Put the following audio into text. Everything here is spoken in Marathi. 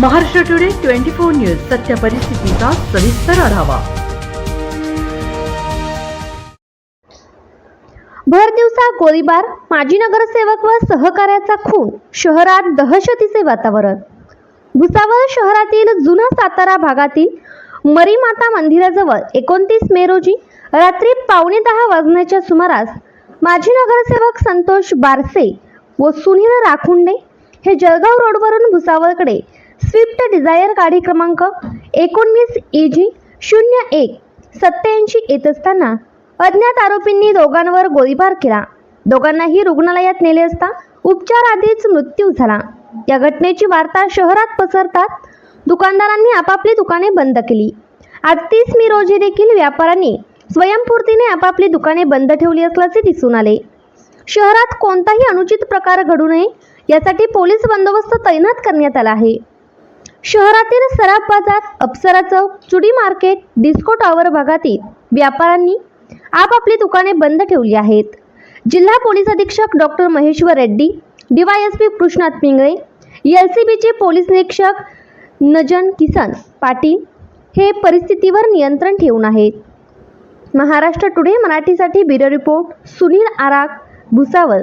Maharashtra today twenty four news सत्य परिस्थितीचा सविस्तर आढावा. भर दिवसा गोळीबार माजी नगरसेवक व सहकार्याचा खून शहरात दहशतीचे वातावरण. भुसावळ शहरातील जुना सातारा भागातील मरीमाता मंदिराजवळ एकोणतीस मे रोजी रात्री पावणे दहा वाजण्याच्या सुमारास माजी नगरसेवक संतोष बारसे व सुनील राखुंडे हे जळगाव रोडवरून भुसावळकडे स्विफ्ट डिझायर गाडी क्रमांक एकोणवीस ई जी शून्य एक सत्याऐंशी येत असताना अज्ञात आरोपींनी दोघांवर गोळीबार केला. दोघांनाही रुग्णालयात नेले असता उपचाराआधीच मृत्यू झाला. या घटनेची वार्ता शहरात पसरतात. दुकानदारांनी आपापली दुकाने बंद केली. आज तीस मे रोजी देखील व्यापाऱ्यांनी स्वयंपूर्तीने आपापली दुकाने बंद ठेवली असल्याचे दिसून आले. शहरात कोणताही अनुचित प्रकार घडू नये यासाठी पोलीस बंदोबस्त तैनात करण्यात आला आहे. शहरातील सराफ बाजार अप्सरा चौक चुडी मार्केट डिस्को टॉवर भागातील व्यापाऱ्यांनी आपापली दुकाने बंद ठेवली आहेत. जिल्हा पोलीस अधीक्षक doctor Maheshwar Reddy DYSP Krishnat Pingle L C बीचे पोलीस निरीक्षक नजन किसन पाटील हे परिस्थितीवर नियंत्रण ठेवून आहेत. महाराष्ट्र टुडे मराठीसाठी ब्युरो रिपोर्ट सुनील आराग भुसावळ.